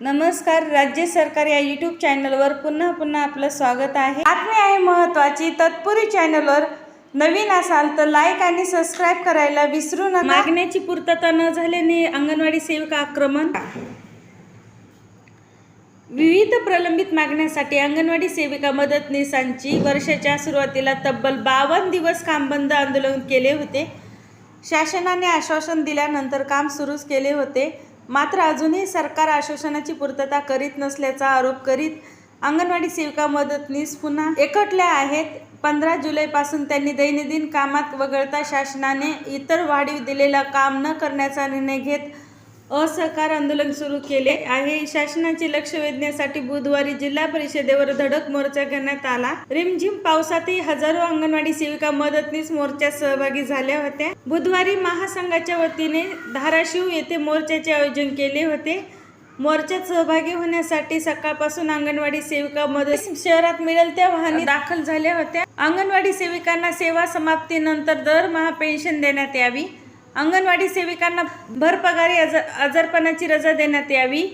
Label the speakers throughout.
Speaker 1: नमस्कार राज्य सरकार या यूट्यूब चॅनलवर पुन्हा पुन्हा आपलं स्वागत आहे. बातमी आहे महत्त्वाची तत्पुरी चॅनलवर नवीन असाल तर लाईक आणि सबस्क्राईब करायला विसरू नका. मागण्याची पूर्तता न झाल्याने अंगणवाडी सेविका आक्रमण. विविध प्रलंबित मागण्यासाठी अंगणवाडी सेविका मदतनीसांची वर्षाच्या सुरुवातीला तब्बल बावन्न दिवस काम बंद आंदोलन केले होते. शासनाने आश्वासन दिल्यानंतर काम सुरूच केले होते. मात्र अजूनही सरकार आश्वासनाची पूर्तता करीत नसल्याचा आरोप करीत अंगणवाडी सेविका मदतनीस पुन्हा एकटल्या आहेत. पंधरा जुलैपासून त्यांनी दैनंदिन कामात वगळता शासनाने इतर वाढीव दिलेला काम न करण्याचा निर्णय घेत असहकार आंदोलन सुरू केले आहे. शासनाचे लक्ष वेधण्यासाठी बुधवारी जिल्हा परिषदेवर धडक मोर्चा घेण्यात आला. रिमझिम पावसातही हजारो अंगणवाडी सेविका मदतनीस मोर्चात सहभागी झाल्या होत्या. बुधवारी महासंघाच्या वतीने धाराशिव येथे मोर्चाचे आयोजन केले होते. मोर्चात सहभागी होण्यासाठी सकाळपासून अंगणवाडी सेविका मदत शहरात मिळेल त्या वाहनी दाखल झाल्या होत्या. अंगणवाडी सेविकांना सेवा समाप्तीनंतर दरमहा पेन्शन देण्यात यावी. अंगणवाडी सेविकांना भरपगारी अज आजारपणाची रजा देण्यात यावी.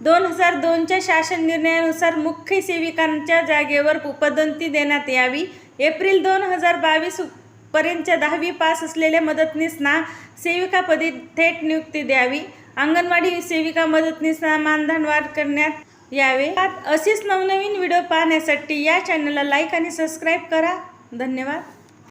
Speaker 1: दोन हजार दोनच्या शासन निर्णयानुसार मुख्य सेविकांच्या जागेवर उपदंती देण्यात यावी. एप्रिल दोन हजार बावीस पर्यंतच्या दहावी पास असलेल्या मदतनीसना सेविकापदी थेट नियुक्ती द्यावी. अंगणवाडी सेविका मदतनीसना मानधन वाढ करण्यात यावे. असेच नवनवीन व्हिडिओ पाहण्यासाठी या चॅनलला लाईक आणि सबस्क्राईब करा. धन्यवाद.